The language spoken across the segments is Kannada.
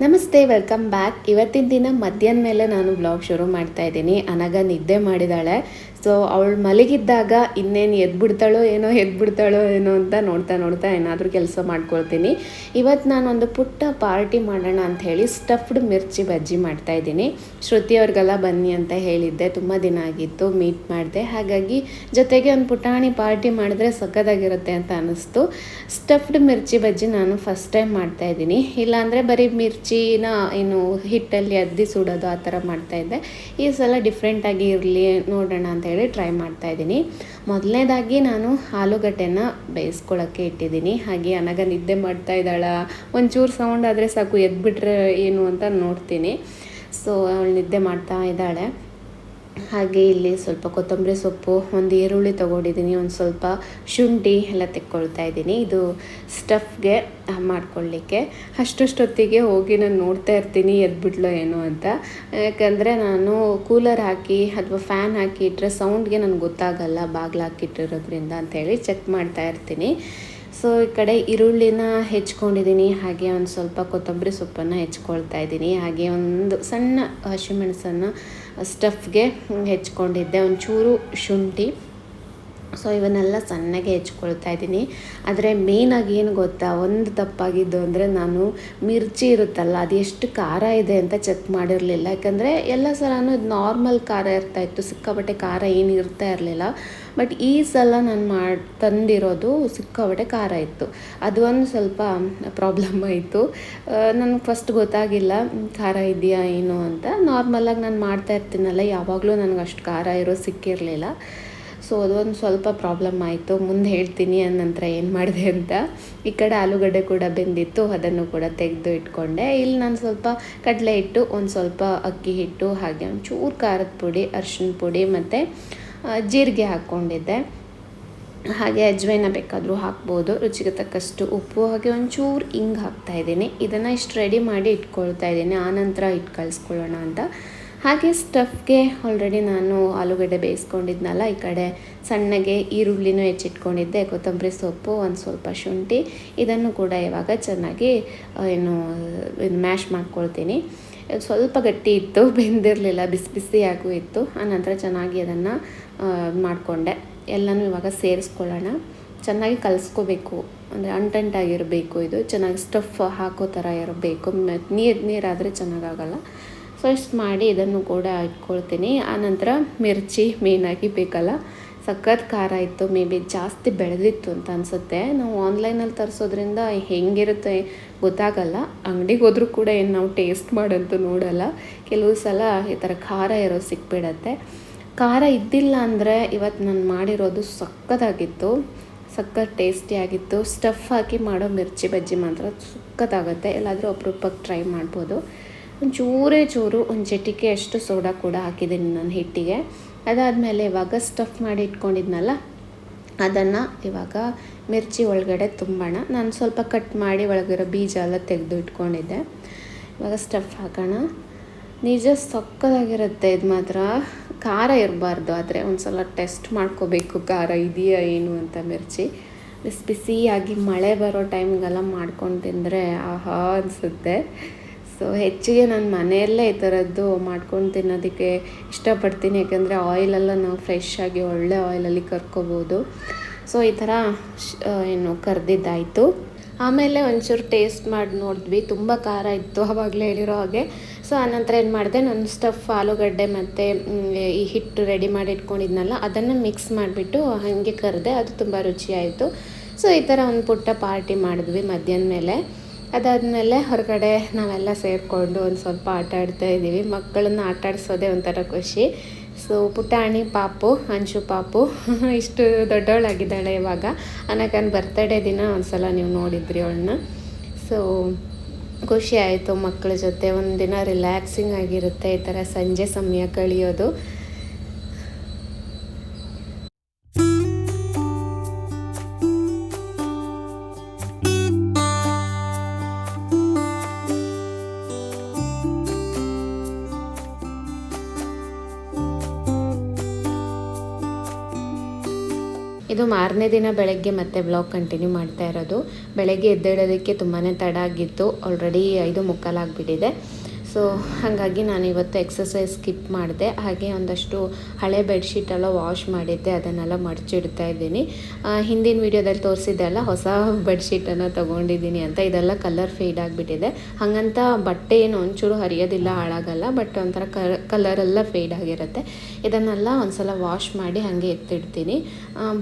ನಮಸ್ತೆ, ವೆಲ್ಕಮ್ ಬ್ಯಾಕ್. ಇವತ್ತಿನ ದಿನ ಮಧ್ಯಾಹ್ನ ಮೇಲೆ ನಾನು ಬ್ಲಾಗ್ ಶುರು ಮಾಡ್ತಾ ಇದ್ದೀನಿ. ಅನಗ ನಿದ್ದೆ ಮಾಡಿದಾಳೆ. ಸೊ ಅವಳು ಮಲಗಿದ್ದಾಗ ಇನ್ನೇನು ಎದ್ಬಿಡ್ತಾಳೋ ಏನೋ ಎದ್ಬಿಡ್ತಾಳೋ ಏನೋ ಅಂತ ನೋಡ್ತಾ ನೋಡ್ತಾ ಏನಾದರೂ ಕೆಲಸ ಮಾಡ್ಕೊಳ್ತೀನಿ. ಇವತ್ತು ನಾನು ಒಂದು ಪುಟ್ಟ ಪಾರ್ಟಿ ಮಾಡೋಣ ಅಂತ ಹೇಳಿ ಸ್ಟಫ್ಡ್ ಮಿರ್ಚಿ ಬಜ್ಜಿ ಮಾಡ್ತಾ ಇದ್ದೀನಿ. ಶ್ರುತಿ ಅವ್ರಿಗೆಲ್ಲ ಬನ್ನಿ ಅಂತ ಹೇಳಿದ್ದೆ. ತುಂಬ ದಿನ ಆಗಿತ್ತು, ಮೀಟ್ ಮಾಡಿದೆ. ಹಾಗಾಗಿ ಜೊತೆಗೆ ಒಂದು ಪುಟಾಣಿ ಪಾರ್ಟಿ ಮಾಡಿದ್ರೆ ಸಖತ್ತಾಗಿರುತ್ತೆ ಅಂತ ಅನ್ನಿಸ್ತು. ಸ್ಟಫ್ಡ್ ಮಿರ್ಚಿ ಬಜ್ಜಿ ನಾನು ಫಸ್ಟ್ ಟೈಮ್ ಮಾಡ್ತಾ ಇದ್ದೀನಿ. ಇಲ್ಲಾಂದರೆ ಬರೀ ಮಿರ್ಚಿನ ಏನು ಹಿಟ್ಟಲ್ಲಿ ಅದ್ದಿ ಸುಡೋದು ಆ ಥರ ಮಾಡ್ತಾಯಿದ್ದೆ ಈ ಸಲ ಡಿಫ್ರೆಂಟಾಗಿ ಇರಲಿ, ನೋಡೋಣ ಅಂತ ಹೇಳಿ ಟ್ರೈ ಮಾಡ್ತಾ ಇದ್ದೀನಿ. ಮೊದಲನೇದಾಗಿ ನಾನು ಆಲೂಗಡ್ಡೆನ ಬೇಯಿಸ್ಕೊಳ್ಳೋಕ್ಕೆ ಇಟ್ಟಿದ್ದೀನಿ. ಹಾಗೆ ಅನಗ ನಿದ್ದೆ ಮಾಡ್ತಾ ಇದ್ದಾಳ. ಒಂಚೂರು ಸೌಂಡ್ ಆದರೆ ಸಾಕು, ಎದ್ಬಿಟ್ರೆ ಏನು ಅಂತ ನೋಡ್ತೀನಿ. ಸೊ ಅವಳು ನಿದ್ದೆ ಮಾಡ್ತಾ ಇದ್ದಾಳೆ. ಹಾಗೆ ಇಲ್ಲಿ ಸ್ವಲ್ಪ ಕೊತ್ತಂಬರಿ ಸೊಪ್ಪು, ಒಂದು ಈರುಳ್ಳಿ ತೊಗೊಂಡಿದ್ದೀನಿ, ಒಂದು ಸ್ವಲ್ಪ ಶುಂಠಿ ಎಲ್ಲ ತೆಕ್ಕೊಳ್ತಾ ಇದ್ದೀನಿ. ಇದು ಸ್ಟಫ್ಗೆ ಮಾಡ್ಕೊಳ್ಳಿಕ್ಕೆ ಅಷ್ಟಷ್ಟೊತ್ತಿಗೆ ಹೋಗಿ ನಾನು ನೋಡ್ತಾ ಇರ್ತೀನಿ ಎದ್ಬಿಟ್ಲೋ ಏನೋ ಅಂತ. ಯಾಕಂದರೆ ನಾನು ಕೂಲರ್ ಹಾಕಿ ಅಥವಾ ಫ್ಯಾನ್ ಹಾಕಿ ಇಟ್ಟರೆ ಸೌಂಡ್ಗೆ ನನಗೆ ಗೊತ್ತಾಗಲ್ಲ, ಬಾಗಿಲು ಹಾಕಿಟ್ಟಿರೋದ್ರಿಂದ ಅಂತೇಳಿ ಚೆಕ್ ಮಾಡ್ತಾ ಇರ್ತೀನಿ. ಸೊ, ಈ ಕಡೆ ಈರುಳ್ಳಿನ ಹೆಚ್ಕೊಂಡಿದ್ದೀನಿ, ಹಾಗೆ ಒಂದು ಸ್ವಲ್ಪ ಕೊತ್ತಂಬರಿ ಸೊಪ್ಪನ್ನು ಹೆಚ್ಕೊಳ್ತಾ ಇದ್ದೀನಿ. ಹಾಗೆ ಒಂದು ಸಣ್ಣ ಹಸಿಮೆಣಸನ್ನು ಸ್ಟಫ್ಗೆ ಹೆಚ್ಕೊಂಡಿದ್ದೆ, ಒಂಚೂರು ಶುಂಠಿ. ಸೊ ಇವನ್ನೆಲ್ಲ ಸಣ್ಣಗೆ ಹೆಚ್ಕೊಳ್ತಾ ಇದ್ದೀನಿ. ಆದರೆ ಮೇಯ್ನಾಗಿ ಏನು ಗೊತ್ತಾ, ಒಂದು ತಪ್ಪಾಗಿದ್ದು ಅಂದರೆ ನಾನು ಮಿರ್ಚಿ ಇರುತ್ತಲ್ಲ, ಅದು ಎಷ್ಟು ಖಾರ ಇದೆ ಅಂತ ಚೆಕ್ ಮಾಡಿರಲಿಲ್ಲ. ಯಾಕಂದರೆ ಎಲ್ಲ ಸಲನೂ ಇದು ನಾರ್ಮಲ್ ಖಾರ ಇರ್ತಾಯಿತ್ತು ಸಿಕ್ಕಾಪಟ್ಟೆ ಖಾರ ಏನು ಇರ್ತಾ ಇರಲಿಲ್ಲ. ಬಟ್ ಈ ಸಲ ನಾನು ಮಾಡಿ, ತಂದಿರೋದು ಸಿಕ್ಕಾಪಟ್ಟೆ ಖಾರ ಇತ್ತು. ಅದು ಒಂದು ಸ್ವಲ್ಪ ಪ್ರಾಬ್ಲಮ್ ಆಯಿತು. ನನಗೆ ಫಸ್ಟ್ ಗೊತ್ತಾಗಿಲ್ಲ ಖಾರ ಇದೆಯಾ ಏನು ಅಂತ. ನಾರ್ಮಲಾಗಿ ನಾನು ಮಾಡ್ತಾ ಇರ್ತೀನಲ್ಲ, ಯಾವಾಗಲೂ ನನಗೆ ಅಷ್ಟು ಖಾರ ಇರೋ ಸಿಕ್ಕಿರಲಿಲ್ಲ. ಸೊ ಅದೊಂದು ಸ್ವಲ್ಪ ಪ್ರಾಬ್ಲಮ್ ಆಯಿತು. ಮುಂದೆ ಹೇಳ್ತೀನಿ ನಂತರ ಏನು ಮಾಡಿದೆ ಅಂತ. ಈ ಕಡೆ ಆಲೂಗಡ್ಡೆ ಕೂಡ ಬೆಂದಿತ್ತು, ಅದನ್ನು ಕೂಡ ತೆಗೆದು ಇಟ್ಕೊಂಡೆ. ಇಲ್ಲಿ ನಾನು ಸ್ವಲ್ಪ ಕಡಲೆ ಹಿಟ್ಟು, ಒಂದು ಸ್ವಲ್ಪ ಅಕ್ಕಿ ಹಿಟ್ಟು, ಹಾಗೆ ಒಂಚೂರು ಖಾರದ ಪುಡಿ ಅರ್ಶಿನ ಪುಡಿ ಮತ್ತು ಜೀರಿಗೆ ಹಾಕ್ಕೊಂಡಿದ್ದೆ. ಹಾಗೆ ಅಜ್ವೈನ ಬೇಕಾದರೂ ಹಾಕ್ಬೋದು. ರುಚಿಗೆ ತಕ್ಕಷ್ಟು ಉಪ್ಪು, ಹಾಗೆ ಒಂಚೂರು ಹಿಂಗೆ ಹಾಕ್ತಾಯಿದ್ದೀನಿ ಇದನ್ನು ಇಷ್ಟು ರೆಡಿ ಮಾಡಿ ಇಟ್ಕೊಳ್ತಾ ಇದ್ದೀನಿ. ಆನಂತರ ಇಟ್ಟು ಕಳಿಸ್ಕೊಳ್ಳೋಣ ಅಂತ. ಹಾಗೆ ಸ್ಟಫ್ಗೆ ಆಲ್ರೆಡಿ ನಾನು ಆಲೂಗಡ್ಡೆ ಬೇಯಿಸ್ಕೊಂಡಿದ್ನಲ್ಲ, ಈ ಕಡೆ ಸಣ್ಣಗೆ ಈರುಳ್ಳಿನೂ ಹೆಚ್ಚಿಟ್ಕೊಂಡಿದ್ದೆ, ಕೊತ್ತಂಬರಿ ಸೊಪ್ಪು, ಒಂದು ಸ್ವಲ್ಪ ಶುಂಠಿ. ಇದನ್ನು ಕೂಡ ಇವಾಗ ಚೆನ್ನಾಗಿ ಏನು ಮ್ಯಾಶ್ ಮಾಡ್ಕೊಳ್ತೀನಿ. ಸ್ವಲ್ಪ ಗಟ್ಟಿ ಇತ್ತು, ಬೆಂದಿರಲಿಲ್ಲ, ಬಿಸಿ ಬಿಸಿಯಾಗೂ ಇತ್ತು. ಆನಂತರ ಚೆನ್ನಾಗಿ ಅದನ್ನು ಮಾಡಿಕೊಂಡೆ. ಎಲ್ಲನೂ ಇವಾಗ ಸೇರಿಸ್ಕೊಳ್ಳೋಣ. ಚೆನ್ನಾಗಿ ಕಲಿಸ್ಕೋಬೇಕು. ಅಂದರೆ ಅಂಟಂಟಾಗಿರಬೇಕು ಇದು. ಚೆನ್ನಾಗಿ ಸ್ಟಫ್ ಹಾಕೋ ಥರ ಇರಬೇಕು. ನೀರು, ನೀರಾದರೆ ಚೆನ್ನಾಗಾಗಲ್ಲ. ಸೊ ಇಷ್ಟು ಮಾಡಿ ಇದನ್ನು ಕೂಡ ಇಟ್ಕೊಳ್ತೀನಿ. ಆನಂತರ ಮಿರ್ಚಿ ಮೇನಾಗಿ ಬೇಕಲ್ಲ? ಸಖತ್ ಖಾರ ಇತ್ತು, ಮೇ ಬಿ ಜಾಸ್ತಿ ಬೆಳೆದಿತ್ತು ಅಂತ ಅನಿಸುತ್ತೆ. ನಾವು ಆನ್ಲೈನಲ್ಲಿ ತರಿಸೋದ್ರಿಂದ ಹೆಂಗಿರುತ್ತೆ ಗೊತ್ತಾಗಲ್ಲ. ಅಂಗಡಿಗೆ ಹೋದರೂ ಕೂಡ ಏನು ನಾವು ಟೇಸ್ಟ್ ಮಾಡಂತೂ ನೋಡಲ್ಲ. ಕೆಲವು ಸಲ ಈ ಥರ ಖಾರ ಇರೋ ಸಿಕ್ಬಿಡತ್ತೆ. ಖಾರ ಇದ್ದಿಲ್ಲ ಅಂದರೆ ಇವತ್ತು ನಾನು ಮಾಡಿರೋದು ಸಖತ್ತಾಗಿತ್ತು. ಸಖತ್ ಟೇಸ್ಟಿಯಾಗಿತ್ತು ಸ್ಟಫ್ ಹಾಕಿ ಮಾಡೋ ಮಿರ್ಚಿ ಬಜ್ಜಿ ಮಾತ್ರ ಸಖತ್ತಾಗುತ್ತೆ. ಎಲ್ಲಾದರೂ ಅಪರೂಪಕ್ಕೆ ಟ್ರೈ ಮಾಡ್ಬೋದು. ಚೂರೇ ಚೂರು, ಒಂದು ಚಟಿಕೆ ಅಷ್ಟು ಸೋಡಾ ಕೂಡ ಹಾಕಿದ್ದೀನಿ ನಾನು ಹಿಟ್ಟಿಗೆ. ಅದಾದಮೇಲೆ ಇವಾಗ ಸ್ಟಫ್ ಮಾಡಿ ಇಟ್ಕೊಂಡಿದ್ನಲ್ಲ, ಅದನ್ನು ಇವಾಗ ಮಿರ್ಚಿ ಒಳಗಡೆ ತುಂಬೋಣ. ನಾನು ಸ್ವಲ್ಪ ಕಟ್ ಮಾಡಿ ಒಳಗಿರೋ ಬೀಜ ಎಲ್ಲ ತೆಗೆದು ಇಟ್ಕೊಂಡಿದ್ದೆ. ಇವಾಗ ಸ್ಟಫ್ ಹಾಕೋಣ. ನಿಜ ಸೊಕ್ಕದಾಗಿರುತ್ತೆ ಇದು ಮಾತ್ರ. ಖಾರ ಇರಬಾರ್ದು, ಆದರೆ ಒಂದು ಸಲ ಟೆಸ್ಟ್ ಮಾಡ್ಕೋಬೇಕು. ಖಾರ ಇದೆಯಾ ಏನು ಅಂತ ಮಿರ್ಚಿ. ಬಿಸಿ ಬಿಸಿಯಾಗಿ ಮಳೆ ಬರೋ ಟೈಮಿಗೆಲ್ಲ ಮಾಡ್ಕೊಂಡು ತಿಂದರೆ ಆಹಾ ಅನಿಸುತ್ತೆ. ಸೊ ಹೆಚ್ಚಿಗೆ ನಾನು ಮನೆಯಲ್ಲೇ ಈ ಥರದ್ದು ಮಾಡ್ಕೊಂಡು ತಿನ್ನೋದಕ್ಕೆ ಇಷ್ಟಪಡ್ತೀನಿ. ಯಾಕೆಂದರೆ ಆಯಿಲೆಲ್ಲ ನಾವು ಫ್ರೆಶ್ ಆಗಿ ಒಳ್ಳೆ ಆಯಿಲಲ್ಲಿ ಕರ್ಕೋಬೋದು. ಸೊ ಈ ಥರ ಏನು ಕರೆದಿದ್ದಾಯಿತು. ಆಮೇಲೆ ಒಂಚೂರು ಟೇಸ್ಟ್ ಮಾಡಿ ನೋಡಿದ್ವಿ. ತುಂಬ ಖಾರ ಇತ್ತು ಆವಾಗಲೇ ಹೇಳಿರೋ ಹಾಗೆ. ಸೊ ಆನಂತರ ಏನು ಮಾಡಿದೆ, ನಾನು ಸ್ಟಫ್ ಆಲೂಗಡ್ಡೆ ಮತ್ತು ಈ ಹಿಟ್ಟು ರೆಡಿ ಮಾಡಿ ಇಟ್ಕೊಂಡಿದ್ನಲ್ಲ, ಅದನ್ನು ಮಿಕ್ಸ್ ಮಾಡಿಬಿಟ್ಟು ಹಾಗೆ ಕರೆದೆ, ಅದು ತುಂಬ ರುಚಿಯಾಯಿತು. ಸೊ ಈ ಥರ ಒಂದು ಪುಟ್ಟ ಪಾರ್ಟಿ ಮಾಡಿದ್ವಿ ಮಧ್ಯಾಹ್ನ ಮೇಲೆ. ಅದಾದಮೇಲೆ ಹೊರಗಡೆ ನಾವೆಲ್ಲ ಸೇರಿಕೊಂಡು ಒಂದು ಸ್ವಲ್ಪ ಆಟ ಆಡ್ತಾ ಇದ್ದೀವಿ. ಮಕ್ಕಳನ್ನ ಆಟ ಆಡಿಸೋದೇ ಒಂಥರ ಖುಷಿ. ಸೊ ಪುಟಾಣಿ ಪಾಪು, ಅಂಶು ಪಾಪು, ಇಷ್ಟು ದೊಡ್ಡವಳಾಗಿದ್ದಾಳೆ ಇವಾಗ. ಅನಕನ್ ಬರ್ತಡೇ ದಿನ ಒಂದು ಸಲ ನೀವು ನೋಡಿದ್ರಿ ಅವಳನ್ನ. ಸೊ ಖುಷಿ ಆಯಿತು ಮಕ್ಕಳ ಜೊತೆ. ಒಂದಿನ ರಿಲ್ಯಾಕ್ಸಿಂಗ್ ಆಗಿರುತ್ತೆ ಈ ಥರ ಸಂಜೆ ಸಮಯ ಕಳೆಯೋದು. ಇದು ಮಾರನೇ ದಿನ ಬೆಳಗ್ಗೆ ಮತ್ತೆ ಬ್ಲಾಗ್ ಕಂಟಿನ್ಯೂ ಮಾಡ್ತಾ ಇರೋದು. ಬೆಳಗ್ಗೆ ಎದ್ದೇಳೋದಕ್ಕೆ ತುಂಬಾ ತಡ ಆಗಿತ್ತು. ಆಲ್ರೆಡಿ ಐದು ಮುಕ್ಕಾಲಾಗ್ಬಿಟ್ಟಿದೆ. ಸೊ ಹಾಗಾಗಿ ನಾನು ಇವತ್ತು ಎಕ್ಸಸೈಸ್ ಸ್ಕಿಪ್ ಮಾಡಿದೆ. ಹಾಗೆ ಒಂದಷ್ಟು ಹಳೆ ಬೆಡ್ಶೀಟ್ ಎಲ್ಲ ವಾಶ್ ಮಾಡಿದ್ದೆ. ಅದನ್ನೆಲ್ಲ ಮಡಚಿಡ್ತಾ ಇದ್ದೀನಿ. ಹಿಂದಿನ ವೀಡಿಯೋದಲ್ಲಿ ತೋರಿಸಿದ್ದೆ ಅಲ್ಲ, ಹೊಸ ಬೆಡ್ಶೀಟನ್ನು ತೊಗೊಂಡಿದ್ದೀನಿ ಅಂತ. ಇದೆಲ್ಲ ಕಲರ್ ಫೇಡ್ ಆಗಿಬಿಟ್ಟಿದೆ. ಹಾಗಂತ ಬಟ್ಟೆ ಏನು ಒಂಚೂರು ಹರಿಯೋದಿಲ್ಲ, ಹಾಳಾಗಲ್ಲ. ಬಟ್ ಒಂಥರ ಕಲರ್ ಎಲ್ಲ ಫೇಡ್ ಆಗಿರುತ್ತೆ. ಇದನ್ನೆಲ್ಲ ಒಂದ್ಸಲ ವಾಶ್ ಮಾಡಿ ಹಾಗೆ ಎತ್ತಿಡ್ತೀನಿ.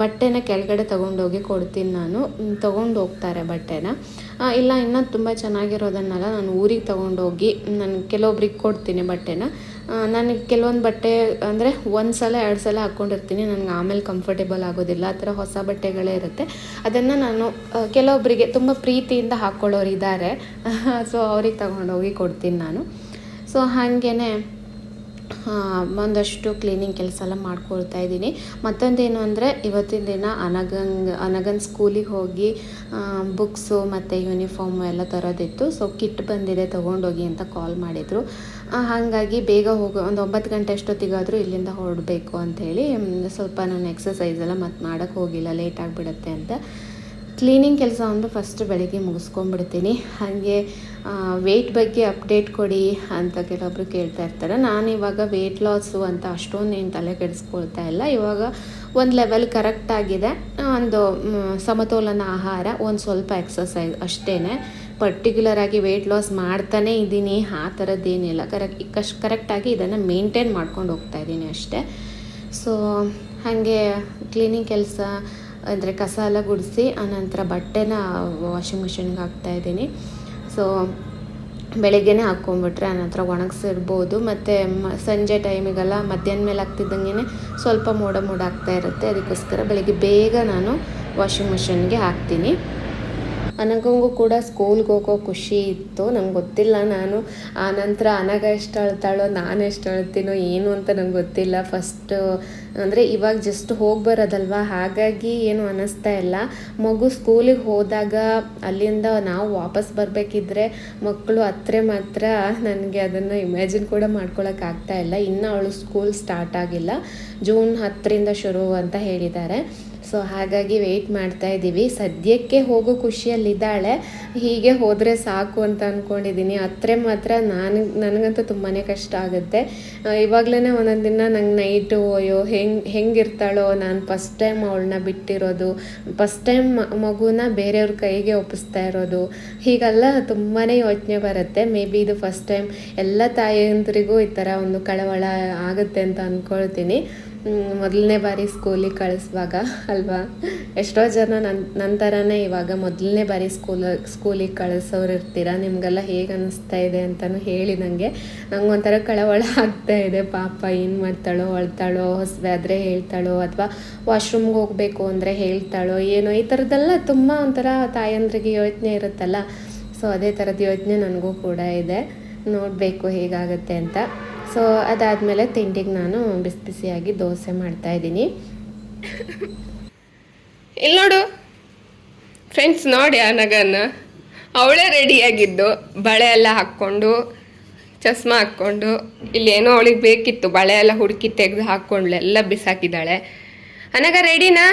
ಬಟ್ಟೆನ ಕೆಳಗಡೆ ತೊಗೊಂಡೋಗಿ ಕೊಡ್ತೀನಿ ನಾನು. ತೊಗೊಂಡು ಹೋಗ್ತಾರೆ ಬಟ್ಟೆನ. ಇಲ್ಲ, ಇನ್ನೂ ತುಂಬ ಚೆನ್ನಾಗಿರೋದನ್ನೆಲ್ಲ ನಾನು ಊರಿಗೆ ತೊಗೊಂಡೋಗಿ ನಾನು ಕೆಲವೊಬ್ರಿಗೆ ಕೊಡ್ತೀನಿ ಬಟ್ಟೆನ. ನನಗೆ ಕೆಲವೊಂದು ಬಟ್ಟೆ ಅಂದರೆ ಒಂದು ಸಲ, ಎರಡು ಸಲ ಹಾಕ್ಕೊಂಡಿರ್ತೀನಿ ನನಗೆ ಆಮೇಲೆ ಕಂಫರ್ಟೇಬಲ್ ಆಗೋದಿಲ್ಲ. ಆ ಥರ ಹೊಸ ಬಟ್ಟೆಗಳೇ ಇರುತ್ತೆ. ಅದನ್ನು ನಾನು ಕೆಲವೊಬ್ಬರಿಗೆ ತುಂಬ ಪ್ರೀತಿಯಿಂದ ಹಾಕ್ಕೊಳ್ಳೋರು ಇದ್ದಾರೆ ಸೊ, ಅವ್ರಿಗೆ ತಗೊಂಡೋಗಿ ಕೊಡ್ತೀನಿ ನಾನು. ಸೊ ಹಾಗೇ ಒಂದಷ್ಟು ಕ್ಲೀನಿಂಗ್ ಕೆಲಸ ಎಲ್ಲ ಮಾಡ್ಕೊಳ್ತಾ ಇದ್ದೀನಿ. ಮತ್ತೊಂದೇನು ಅಂದರೆ, ಇವತ್ತಿನ ದಿನ ಅನಗಂಗ್, ಅನಗನ್ ಸ್ಕೂಲಿಗೆ ಹೋಗಿ ಬುಕ್ಸು ಮತ್ತು ಯೂನಿಫಾರ್ಮು ಎಲ್ಲ ತರೋದಿತ್ತು. ಸೊ ಕಿಟ್ ಬಂದಿದೆ, ತೊಗೊಂಡೋಗಿ ಅಂತ ಕಾಲ್ ಮಾಡಿದರು. ಹಾಗಾಗಿ ಬೇಗ ಹೋಗೋ, ಒಂದು ಒಂಬತ್ತು ಗಂಟೆ ಅಷ್ಟೊತ್ತಿಗಾದರೂ ಇಲ್ಲಿಂದ ಹೊರಡಬೇಕು ಅಂಥೇಳಿ ಸ್ವಲ್ಪ ನಾನು ಎಕ್ಸಸೈಸ್ ಎಲ್ಲ ಮತ್ತೆ ಮಾಡೋಕ್ಕೆ ಹೋಗಿಲ್ಲ ಲೇಟ್ ಆಗಿಬಿಡುತ್ತೆ ಅಂತ. ಕ್ಲೀನಿಂಗ್ ಕೆಲಸ ಒಂದು ಫಸ್ಟ್ ಬೆಳಿಗ್ಗೆ ಮುಗಿಸ್ಕೊಂಡ್ಬಿಡ್ತೀನಿ. ಹಾಗೆ ವೆಯ್ಟ್ ಬಗ್ಗೆ ಅಪ್ಡೇಟ್ ಕೊಡಿ ಅಂತ ಕೆಲವೊಬ್ರು ಕೇಳ್ತಾ ಇರ್ತಾರೆ. ನಾನು ಇವಾಗ ವೆಯ್ಟ್ ಲಾಸು ಅಂತ ಅಷ್ಟೊಂದೇನು ತಲೆ ಕೆಡಿಸ್ಕೊಳ್ತಾ ಇಲ್ಲ. ಇವಾಗ ಒಂದು ಲೆವೆಲ್ ಕರೆಕ್ಟ್ ಆಗಿದೆ. ಒಂದು ಸಮತೋಲನ ಆಹಾರ, ಒಂದು ಸ್ವಲ್ಪ ಎಕ್ಸಸೈಸ್ ಅಷ್ಟೇ ಪರ್ಟಿಕ್ಯುಲರ್ ಆಗಿ ವೆಯ್ಟ್ ಲಾಸ್ ಮಾಡ್ತಾನೇ ಇದ್ದೀನಿ. ಆ ಥರದ್ದೇನಿಲ್ಲ ಕರೆಕ್ಟ್ ಕಷ್ಟ ಕರೆಕ್ಟಾಗಿ ಇದನ್ನು ಮೇಂಟೈನ್ ಮಾಡ್ಕೊಂಡು ಹೋಗ್ತಾ ಇದ್ದೀನಿ ಅಷ್ಟೇ. ಸೊ ಹಾಗೆ ಕ್ಲೀನಿಂಗ್ ಕೆಲಸ ಅಂದರೆ ಕಸ ಎಲ್ಲ ಗುಡಿಸಿ, ಆನಂತರ ಬಟ್ಟೆನ ವಾಷಿಂಗ್ ಮಿಷಿನ್ಗೆ ಹಾಕ್ತಾ ಇದ್ದೀನಿ. ಸೊ ಬೆಳಗ್ಗೆನೇ ಹಾಕ್ಕೊಂಬಿಟ್ರೆ ಆನಂತರ ಒಣಗಿಸಿರ್ಬೋದು. ಮತ್ತು ಮ, ಸಂಜೆ ಟೈಮಿಗೆಲ್ಲ ಮಧ್ಯಾಹ್ನ ಮೇಲೆ ಹಾಕ್ತಿದ್ದಂಗೆ ಸ್ವಲ್ಪ ಮೋಡ ಮೋಡ ಆಗ್ತಾ ಇರುತ್ತೆ. ಅದಕ್ಕೋಸ್ಕರ ಬೆಳಗ್ಗೆ ಬೇಗ ನಾನು ವಾಷಿಂಗ್ ಮಿಷಿನ್ಗೆ ಹಾಕ್ತೀನಿ. ಅನಗಂಗೂ ಕೂಡ ಸ್ಕೂಲ್ಗೆ ಹೋಗೋ ಖುಷಿ ಇತ್ತು. ನಂಗೆ ಗೊತ್ತಿಲ್ಲ ನಾನು ಆ ನಂತರ ಅನಗ ಎಷ್ಟು ಅಳ್ತಾಳೋ, ನಾನು ಎಷ್ಟು ಅಳ್ತೀನೋ, ಏನು ಅಂತ ನಂಗೆ ಗೊತ್ತಿಲ್ಲ. ಫಸ್ಟು ಅಂದರೆ ಇವಾಗ ಜಸ್ಟ್ ಹೋಗಿ ಬರೋದಲ್ವ? ಹಾಗಾಗಿ ಏನು ಅನ್ನಿಸ್ತಾ ಇಲ್ಲ. ಮಗು ಸ್ಕೂಲಿಗೆ ಹೋದಾಗ ಅಲ್ಲಿಂದ ನಾವು ವಾಪಸ್ ಬರಬೇಕಿದ್ರೆ ಮಕ್ಕಳು ಹತ್ರ ಮಾತ್ರ ನನಗೆ ಅದನ್ನು ಇಮ್ಯಾಜಿನ್ ಕೂಡ ಮಾಡ್ಕೊಳಕ್ಕೆ ಆಗ್ತಾ ಇಲ್ಲ. ಇನ್ನು ಅವಳು ಸ್ಕೂಲ್ ಸ್ಟಾರ್ಟ್ ಆಗಿಲ್ಲ. ಜೂನ್ ಹತ್ತರಿಂದ ಶುರು ಅಂತ ಹೇಳಿದ್ದಾರೆ. ಸೊ ಹಾಗಾಗಿ ವೆಯ್ಟ್ ಮಾಡ್ತಾ ಇದ್ದೀವಿ ಸದ್ಯಕ್ಕೆ ಹೋಗೋ ಖುಷಿಯಲ್ಲಿದ್ದಾಳೆ. ಹೀಗೆ ಹೋದರೆ ಸಾಕು ಅಂತ ಅಂದ್ಕೊಂಡಿದ್ದೀನಿ ಹತ್ರ ಮಾತ್ರ ನಾನು, ನನಗಂತೂ ತುಂಬಾ ಕಷ್ಟ ಆಗುತ್ತೆ. ಇವಾಗಲೇ ಒಂದೊಂದು ದಿನ ನಂಗೆ ನೈಟು ಅಯ್ಯೋ, ಹೆಂಗೆ, ಹೆಂಗಿರ್ತಾಳೋ, ನಾನು ಫಸ್ಟ್ ಟೈಮ್ ಅವಳನ್ನ ಬಿಟ್ಟಿರೋದು ಫಸ್ಟ್ ಟೈಮ್ ಮಗುನ ಬೇರೆಯವ್ರ ಕೈಗೆ ಒಪ್ಪಿಸ್ತಾ ಇರೋದು, ಹೀಗೆಲ್ಲ ತುಂಬಾ ಯೋಚನೆ ಬರುತ್ತೆ. ಮೇ ಬಿ ಇದು ಫಸ್ಟ್ ಟೈಮ್ ಎಲ್ಲ ತಾಯಿಯಂತರಿಗೂ ಈ ಥರ ಒಂದು ಕಳವಳ ಆಗುತ್ತೆ ಅಂತ ಅಂದ್ಕೊಳ್ತೀನಿ ಮೊದಲನೇ ಬಾರಿ ಸ್ಕೂಲಿಗೆ ಕಳಿಸುವಾಗ ಅಲ್ವಾ? ಎಷ್ಟೋ ಜನ ನನ್ನ ನನ್ನ ಥರನೇ ಇವಾಗ ಮೊದಲನೇ ಬಾರಿ ಸ್ಕೂಲ್ ಸ್ಕೂಲಿಗೆ ಕಳಿಸೋರು ಇರ್ತೀರ? ನಿಮಗೆಲ್ಲ ಹೇಗೆ ಅನ್ನಿಸ್ತಾ ಇದೆ ಅಂತಲೂ ಹೇಳಿ ನನಗೆ ನಂಗೆ ಒಂಥರ ಕಳವಳ ಆಗ್ತಾ ಇದೆ. ಪಾಪ ಏನು ಮಾಡ್ತಾಳೋ, ಅಳ್ತಾಳೋ ಹೊಸದಾದರೆ ಹೇಳ್ತಾಳೋ ಅಥವಾ ವಾಶ್ರೂಮ್ಗೆ ಹೋಗಬೇಕು ಅಂದರೆ ಹೇಳ್ತಾಳೋ, ಏನೋ ಈ ಥರದ್ದೆಲ್ಲ ತುಂಬ ಒಂಥರ ತಾಯಂದ್ರಿಗೆ ಯೋಚನೆ ಇರುತ್ತಲ್ಲ? ಸೊ ಅದೇ ಥರದ ಯೋಚನೆ ನನಗೂ ಕೂಡ ಇದೆ. ನೋಡಬೇಕು ಹೇಗಾಗುತ್ತೆ ಅಂತ. ಸೊ ಅದಾದಮೇಲೆ ತಿಂಡಿಗೆ ನಾನು ಬಿಸಿ ಬಿಸಿಯಾಗಿ ದೋಸೆ ಮಾಡ್ತಾ ಇದ್ದೀನಿ. ಇಲ್ಲಿ ನೋಡು. ಫ್ರೆಂಡ್ಸ್ ನೋಡಿ ಆ ನಗನ ಅವಳೇ ರೆಡಿಯಾಗಿದ್ದು. ಬಳೆ ಎಲ್ಲ ಹಾಕ್ಕೊಂಡು ಚಸ್ಮಾ ಹಾಕ್ಕೊಂಡು. ಇಲ್ಲಿ ಏನೋ ಅವಳಿಗೆ ಬೇಕಿತ್ತು. ಬಳೆ ಎಲ್ಲ ಹುಡುಕಿ ತೆಗೆದು ಹಾಕ್ಕೊಂಡ್ಲು ಎಲ್ಲ ಬಿಸಾಕಿದ್ದಾಳೆ. ಅನಗ ರೆಡಿನಾ?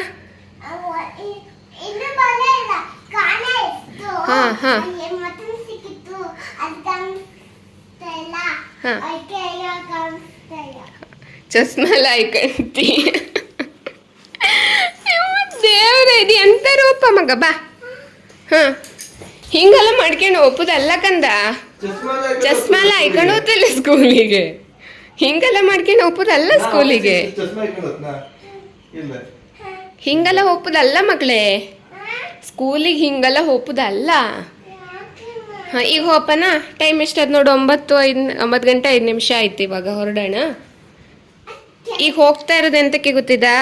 ಹಾ, ಹಾ. ಅಲ್ಲಿ ಮಟನ್ ಸಿಕ್ಕಿತ್ತು ಅದು ಕಾಣಿಸ್ತಾ ಇಲ್ಲ ಹಾ. ಅದಕ್ಕೆ ಈಗ ಕಾಣಿಸ್ತಾ ಇಲ್ಲ ಚಸ್ಮಾ ಎಲ್ಲ ಹಾಕೊಂತಿ ದೇವ್ರೆ ಇದು ಎಂತ ರೂಪ ಮಗ? ಬಾ. ಹಾ. ಹಿಂಗೆಲ್ಲ ಮಾಡ್ಕೊಂಡು ಒಪ್ಪುದಲ್ಲ ಕಂದ? ಚಸ್ಮಾ ಹಾಕೊಂಡು ಹೋಗ್ತಿಲ್ಲ ಸ್ಕೂಲಿಗೆ. ಹಿಂಗೆಲ್ಲ ಮಾಡ್ಕೊಂಡು ಒಪ್ಪುದಲ್ಲ ಸ್ಕೂಲಿಗೆ. ಹಿಂಗೆಲ್ಲ ಒಪ್ಪುದಲ್ಲ ಮಗಳೇ? ಸ್ಕೂಲಿಗೆ ಹಿಂಗೆಲ್ಲ ಒಪ್ಪುದಲ್ಲ? ಹಾಂ ಈಗ ಹೋಪನ? ಟೈಮ್ ಎಷ್ಟದು ನೋಡು ಒಂಬತ್ತು ಐದು ಒಂಬತ್ತು ಗಂಟೆ ಐದು ನಿಮಿಷ ಆಯ್ತು ಇವಾಗ ಹೊರಡೋಣ. ಈಗ ಹೋಗ್ತಾ ಇರೋದು ಎಂತಕ್ಕೆ ಗೊತ್ತಿದಾ?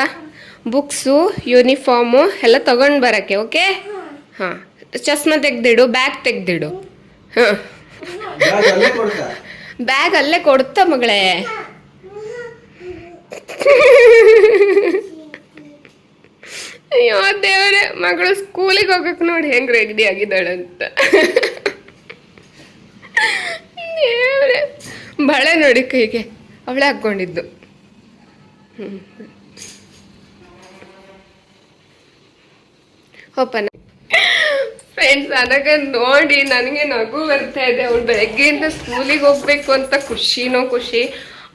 ಬುಕ್ಸು ಯೂನಿಫಾರ್ಮು ಎಲ್ಲ ತಗೊಂಡು ಬರೋಕ್ಕೆ ಓಕೆ? ಹಾಂ. ಚಸ್ಮಾ ತೆಗ್ದಿಡು ಬ್ಯಾಗ್ ತೆಗ್ದಿಡು. ಹಾಂ. ಬ್ಯಾಗ್ ಅಲ್ಲೇ ಕೊಡ್ತಾ. ಮಗಳೇ. ಅಯ್ಯೋ ದೇವರೇ ಮಗಳು ಸ್ಕೂಲಿಗೆ ಹೋಗಕ್ಕೆ ನೋಡಿ ಹೆಂಗ್ ರೆಡಿ ಆಗಿದ್ದಾಳೆ ಅಂತ ದೇವರೇ ಬಳೆ ನೋಡಿ ಕೈಗೆ. ಅವಳೇ ಹಾಕ್ಕೊಂಡಿದ್ದು ಫ್ರೆಂಡ್ಸ್ ನನಗೆ ನೋಡಿ ನನಗೆ ನಗು ಬರ್ತಾ ಇದೆ. ಅವಳು ಬೆಳಗ್ಗೆಯಿಂದ ಸ್ಕೂಲಿಗೆ ಹೋಗ್ಬೇಕು ಅಂತ ಖುಷಿನೋ ಖುಷಿ.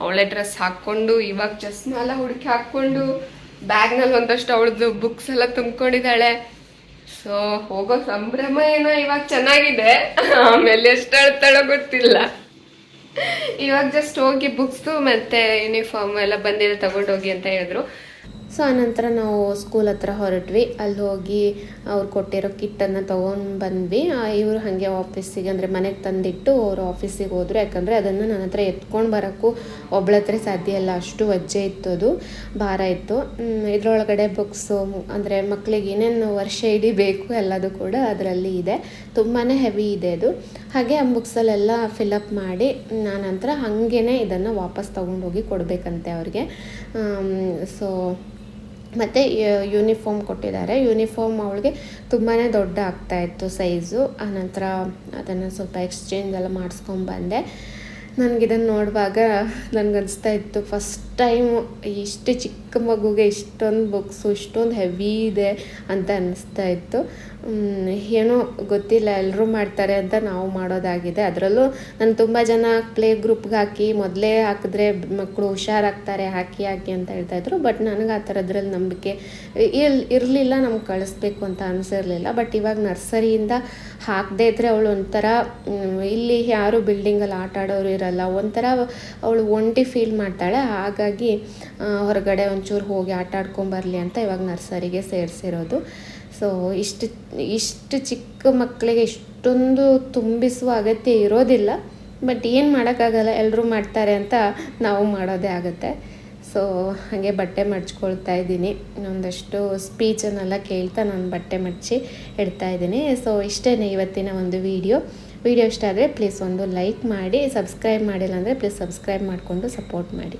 ಅವಳೆ ಡ್ರೆಸ್ ಹಾಕೊಂಡು ಇವಾಗ ಚಸ್ಮಾ ಎಲ್ಲ ಹುಡುಕಿ ಹಾಕ್ಕೊಂಡು, ಬ್ಯಾಗ್ನಲ್ಲಿ ಒಂದಷ್ಟು ಅವಳದು ಬುಕ್ಸ್ ಎಲ್ಲ ತುಂಬ್ಕೊಂಡಿದ್ದಾಳೆ. ಸೊ ಹೋಗೋ ಸಂಭ್ರಮ ಏನೋ ಇವಾಗ ಚೆನ್ನಾಗಿದೆ. ಆಮೇಲೆ ಎಷ್ಟು ಗೊತ್ತಿಲ್ಲ. ಇವಾಗ ಜಸ್ಟ್ ಹೋಗಿ ಬುಕ್ಸು ಮತ್ತೆ ಯೂನಿಫಾರ್ಮ್ ಎಲ್ಲ ಬಂದಿದೆ ತಗೊಂಡೋಗಿ ಅಂತ ಹೇಳಿದ್ರು. ಸೊ, ಆನಂತರ ನಾವು ಸ್ಕೂಲ್ ಹತ್ರ ಹೊರಟ್ವಿ. ಅಲ್ಲಿ ಹೋಗಿ ಅವ್ರು ಕೊಟ್ಟಿರೋ ಕಿಟ್ಟನ್ನು ತೊಗೊಂಡು ಬಂದ್ವಿ. ಇವರು ಹಾಗೆ ಆಫೀಸಿಗೆ ಅಂದರೆ ಮನೆಗೆ ತಂದಿಟ್ಟು ಅವರು ಆಫೀಸಿಗೆ ಹೋದ್ರು. ಯಾಕಂದರೆ ಅದನ್ನು ನನ್ನ ಹತ್ರ ಎತ್ಕೊಂಡು ಬರೋಕ್ಕೂ ಒಬ್ಳ ಹತ್ರ ಸಾಧ್ಯ ಇಲ್ಲ. ಅಷ್ಟು ವಜ್ಜೆ ಇತ್ತು ಅದು. ಭಾರ ಇತ್ತು. ಇದರೊಳಗಡೆ ಬುಕ್ಸು ಅಂದರೆ ಮಕ್ಕಳಿಗೆ ಏನೇನು ವರ್ಷ ಇಡೀ ಬೇಕು ಎಲ್ಲದು ಕೂಡ ಅದರಲ್ಲಿ ಇದೆ. ತುಂಬಾ ಹೆವಿ ಇದೆ ಅದು. ಹಾಗೆ ಆ ಬುಕ್ಸಲ್ಲೆಲ್ಲ ಫಿಲಪ್ ಮಾಡಿ ನಾನಂತರ ಹಾಗೇ ಇದನ್ನು ವಾಪಸ್ ತೊಗೊಂಡೋಗಿ ಕೊಡಬೇಕಂತೆ ಅವ್ರಿಗೆ. ಸೊ ಮತ್ತು ಯೂನಿಫಾರ್ಮ್ ಕೊಟ್ಟಿದ್ದಾರೆ. ಯೂನಿಫಾರ್ಮ್ ಅವಳಿಗೆ ತುಂಬಾ ದೊಡ್ಡ ಆಗ್ತಾ ಇತ್ತು ಸೈಜು ಆನಂತರ ಅದನ್ನು ಸ್ವಲ್ಪ ಎಕ್ಸ್ಚೇಂಜ್ ಎಲ್ಲ ಮಾಡಿಸ್ಕೊಂಬಂದೆ ನನಗಿದನ್ನು ನೋಡುವಾಗ ನನಗನ್ನಿಸ್ತಾ ಇತ್ತು ಫಸ್ಟ್ ಟೈಮು ಇಷ್ಟು ಚಿಕ್ಕ ಮಗುಗೆ ಇಷ್ಟೊಂದು ಬುಕ್ಸು ಇಷ್ಟೊಂದು ಹೆವಿ ಇದೆ ಅಂತ ಅನ್ನಿಸ್ತಾ ಇತ್ತು. ಏನೋ ಗೊತ್ತಿಲ್ಲ ಎಲ್ಲರೂ ಮಾಡ್ತಾರೆ ಅಂತ ನಾವು ಮಾಡೋದಾಗಿದೆ. ಅದರಲ್ಲೂ ನಾನು ತುಂಬ ಜನ ಪ್ಲೇ ಗ್ರೂಪ್ಗೆ ಹಾಕಿ, ಮೊದಲೇ ಹಾಕಿದ್ರೆ ಮಕ್ಕಳು ಹುಷಾರಾಗ್ತಾರೆ, ಹಾಕಿ ಹಾಕಿ ಅಂತ ಹೇಳ್ತಾಯಿದ್ರು ಬಟ್ ನನಗೆ ಆ ಥರದ್ರಲ್ಲಿ ನಂಬಿಕೆ ಇಲ್ ಇರಲಿಲ್ಲ, ನಮ್ಗೆ ಕಳಿಸ್ಬೇಕು ಅಂತ ಅನಿಸಿರ್ಲಿಲ್ಲ. ಬಟ್ ಇವಾಗ ನರ್ಸರಿಯಿಂದ ಹಾಕದೇ ಇದ್ದರೆ ಅವಳು ಒಂಥರ ಇಲ್ಲಿ ಯಾರು ಬಿಲ್ಡಿಂಗಲ್ಲಿ ಆಟ ಆಡೋರು ಇರಲ್ಲ. ಒಂಥರ ಅವಳು ಒಂಟಿ ಫೀಲ್ ಮಾಡ್ತಾಳೆ. ಹಾಗಾಗಿ ಹೊರಗಡೆ ಒಂಚೂರು ಹೋಗಿ ಆಟ ಆಡ್ಕೊಂಡ್ಬರಲಿ ಅಂತ ಇವಾಗ ನರ್ಸರಿಗೆ ಸೇರಿಸಿರೋದು. ಸೊ ಇಷ್ಟು ಇಷ್ಟು ಚಿಕ್ಕ ಮಕ್ಕಳಿಗೆ ಇಷ್ಟೊಂದು ತುಂಬಿಸುವ ಅಗತ್ಯ ಇರೋದಿಲ್ಲ. ಬಟ್ ಏನು ಮಾಡೋಕ್ಕಾಗಲ್ಲ ಎಲ್ಲರೂ ಮಾಡ್ತಾರೆ ಅಂತ ನಾವು ಮಾಡೋದೇ ಆಗುತ್ತೆ. ಸೊ ಹಾಗೆ ಬಟ್ಟೆ ಮಡ್ಚ್ಕೊಳ್ತಾ ಇದ್ದೀನಿ. ಒಂದಷ್ಟು ಸ್ಪೀಚನ್ನೆಲ್ಲ ಕೇಳ್ತಾ ನಾನು ಬಟ್ಟೆ ಮಡಚಿ ಇಡ್ತಾ ಇದ್ದೀನಿ. ಸೊ ಇಷ್ಟೇ ಇವತ್ತಿನ ಒಂದು ವಿಡಿಯೋ. ವಿಡಿಯೋ ಇಷ್ಟ ಆದರೆ ಪ್ಲೀಸ್ ಒಂದು ಲೈಕ್ ಮಾಡಿ ಸಬ್ಸ್ಕ್ರೈಬ್ ಮಾಡಿಲ್ಲ ಅಂದರೆ ಪ್ಲೀಸ್ ಸಬ್ಸ್ಕ್ರೈಬ್ ಮಾಡಿಕೊಂಡು ಸಪೋರ್ಟ್ ಮಾಡಿ.